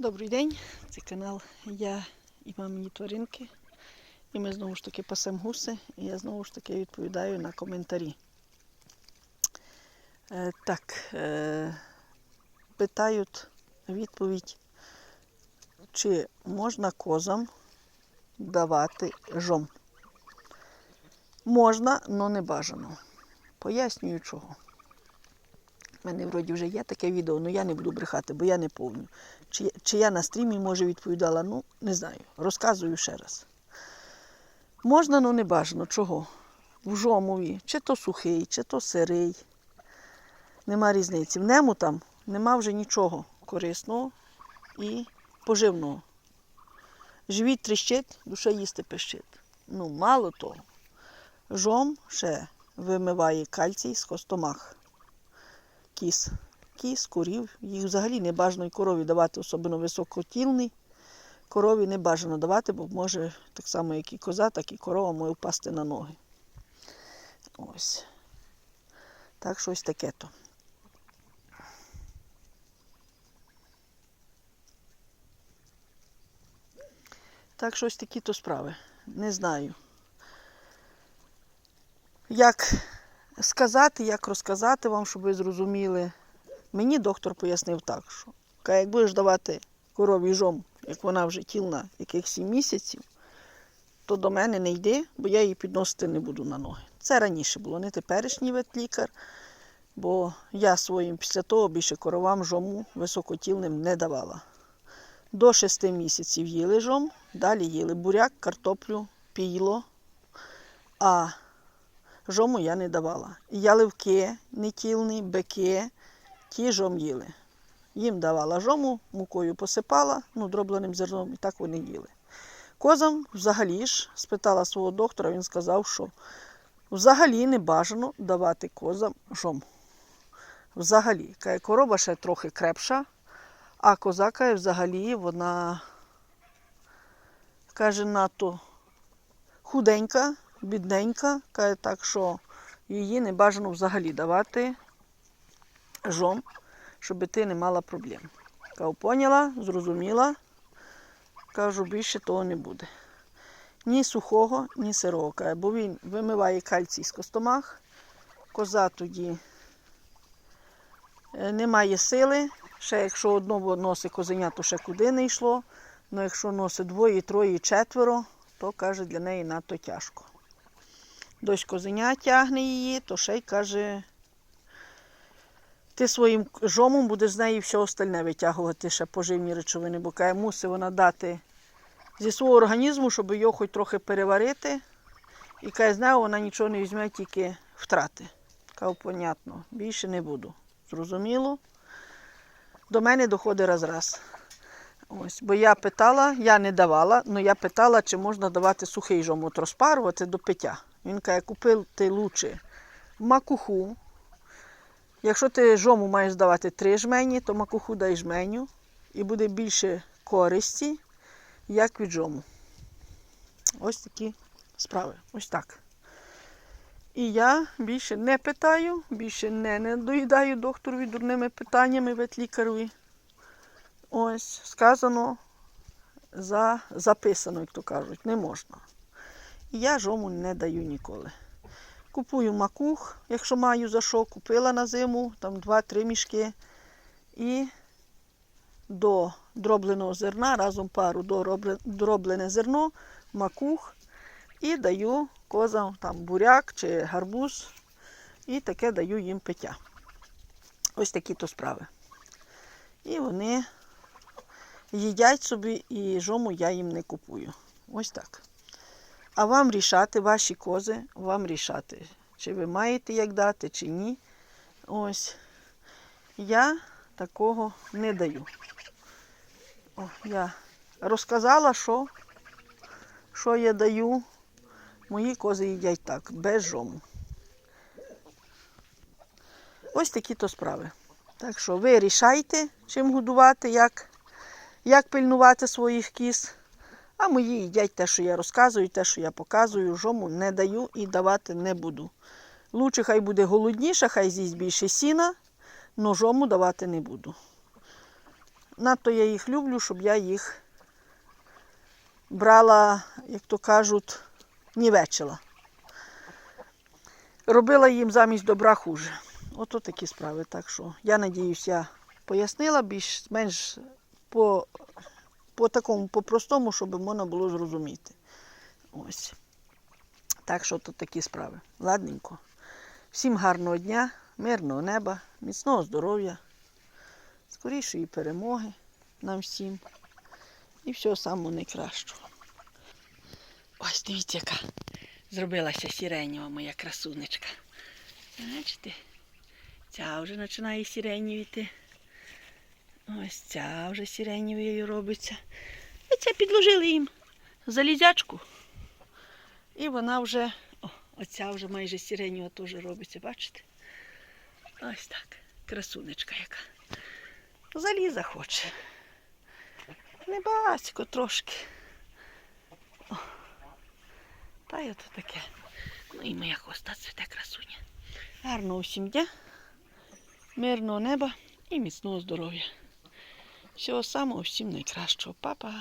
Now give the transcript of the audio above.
Добрий день, це канал Я і мамині тваринки. І ми знову ж таки пасем гуси, і я знову ж таки відповідаю на коментарі. Е, так, е, питають відповідь, чи можна козам давати жом. Можна, але не бажано. Пояснюю чого. У мене вроді вже є таке відео, але я не буду брехати, бо я не повню. Чи, чи я на стрімі, може, відповідала, ну, не знаю. Розказую ще раз. Можна, але не бажано. Чого? В жомові, чи то сухий, чи то сирий. Нема різниці. В ньому там нема вже нічого корисного і поживного. Живіт тріщить, душа їсти пищить. Ну, мало того. Жом ще вимиває кальцій з костомах кіз. Кіз, курів. Їх взагалі не бажано і корові давати, особливо високотілний. Корові не бажано давати, бо може так само, як і коза, так і корова може впасти на ноги. Ось. Так щось таке то. Так, щось такі то справи. Не знаю. Як сказати, як розказати вам, щоб ви зрозуміли. Мені доктор пояснив так, що як будеш давати корові жом, як вона вже тілна, яких 7 місяців, то до мене не йди, бо я її підносити не буду на ноги. Це раніше було, не теперішній ветлікар, бо я своїм після того більше коровам жому високотілним не давала. До 6 місяців їли жом, далі їли буряк, картоплю, піло. А жому я не давала. Яливки нетілні, бики, ті жом їли. Їм давала жому, мукою посипала, ну, дробленим зерном, і так вони їли. Козам взагалі ж спитала свого доктора, він сказав, що взагалі не бажано давати козам жом. Взагалі, каже, корова ще трохи крепша, а коза каже, взагалі вона каже, надто худенька, бідненька, каже так, що її не бажано взагалі давати жом, щоб ти не мала проблем. Кажу, поняла, зрозуміла. Кажу, більше того не буде. Ні сухого, ні сирого. Каже, бо він вимиває кальцій з костомах. Коза тоді е, не має сили. Ще якщо одного носить козеня, то ще куди не йшло. Ну якщо носить двоє, троє, четверо, то каже, для неї надто тяжко. Дось козеня тягне її, то ще й каже, ти своїм жомом будеш з неї все остальне витягувати ще поживні речовини, бо каже, мусить вона дати зі свого організму, щоб його хоч трохи переварити. І каже, з нею вона нічого не візьме, тільки втрати. Кажу, понятно, більше не буду. Зрозуміло. До мене доходить раз раз. Ось, бо я питала, я не давала, але я питала, чи можна давати сухий жом, от розпарувати до пиття. Він каже, купив ти лучше макуху. Якщо ти жому маєш здавати три жмені, то макуху дай жменю і буде більше користі, як від жому. Ось такі справи. Ось так. І я більше не питаю, більше не, не доїдаю докторові дурними питаннями ветлікарові. Ось, сказано, за, записано, як то кажуть, не можна. Я жому не даю ніколи. Купую макух, якщо маю за що, купила на зиму, там 2-3 мішки. І до дробленого зерна, разом пару дроблене зерно, макух і даю козам там буряк чи гарбуз. І таке даю їм пиття. Ось такі то справи. І вони їдять собі, і жому я їм не купую. Ось так. А вам рішати, ваші кози, вам рішати, чи ви маєте як дати, чи ні. Ось. Я такого не даю. О, я розказала, що, що я даю. Мої кози їдять так, без жому. Ось такі то справи. Так що ви рішайте, чим годувати, як, як пильнувати своїх кіз. А мої їдять те, що я розказую, те, що я показую, жому не даю і давати не буду. Лучше хай буде голодніше, хай з'їсть більше сіна, но жому давати не буду. надто я їх люблю, щоб я їх брала, як то кажуть, нівечила. Робила їм замість добра хуже. Ото такі справи. Так що я надіюсь, я пояснила більш-менш по, по такому, по-простому, щоб можна було зрозуміти. Ось. Так що то такі справи. Ладненько. Всім гарного дня, мирного неба, міцного здоров'я, скорішої перемоги нам всім. І всього самого найкращого. Ось дивіться, яка зробилася сіренєва моя красунечка. Бачите? Ця вже починає сиренівіти. Ось ця вже сиренєвою робиться. І це підложили їм залізячку. І вона вже, о, оця вже майже сиренєва теж робиться, бачите? Ось так. Красунечка яка. Заліза хоче. Небасько трошки. О, та й ото таке. Ну і моя хоста цвіте красуня. Гарного всім дня, мирного неба і міцного здоров'я. Всього самого всім найкращого. Па-па!